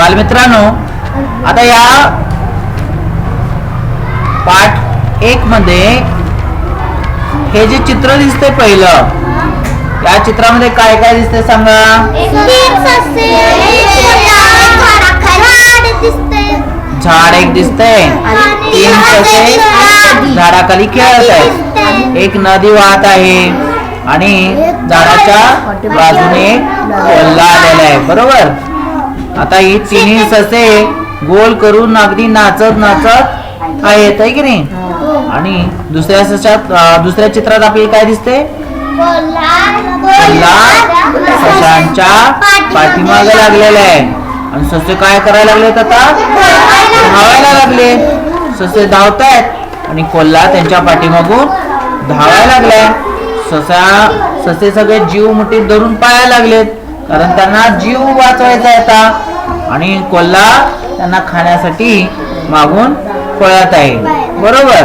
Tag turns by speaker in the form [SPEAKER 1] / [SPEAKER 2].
[SPEAKER 1] बालमित्रांनो आता या पाठ एक मध्ये हे जे चित्र दिसते पहिलं या चित्रामध्ये काय काय दिसते सांगा? झाड एक दिसतंय तीन ससे झाडाखाली खेळत आहेत. एक नदी वाहत आहे आणि झाडाच्या बाजूने कोल्हा आलेला आहे बरोबर? आता ही तिन्ही ससे गोल करून अगदी नाचत नाचत आहेत आहे की नाही? आणि दुसऱ्या सशात दुसऱ्या चित्रात आपल्याला काय दिसते सशांच्या पाठीमागे लागलेला आहे. आणि ससे काय करायला लागलेत आता? धावायला लागले. ससे धावतायत आणि कोल्हा त्यांच्या पाठीमागून धावायला लागलाय. ससा ससे सगळे जीव मुठीत धरून पाहायला लागलेत. कारण त्यांना जीव वाचवायचा होता आणि कोल्हा त्यांना खाण्यासाठी मागून पळत आहे. बरोबर?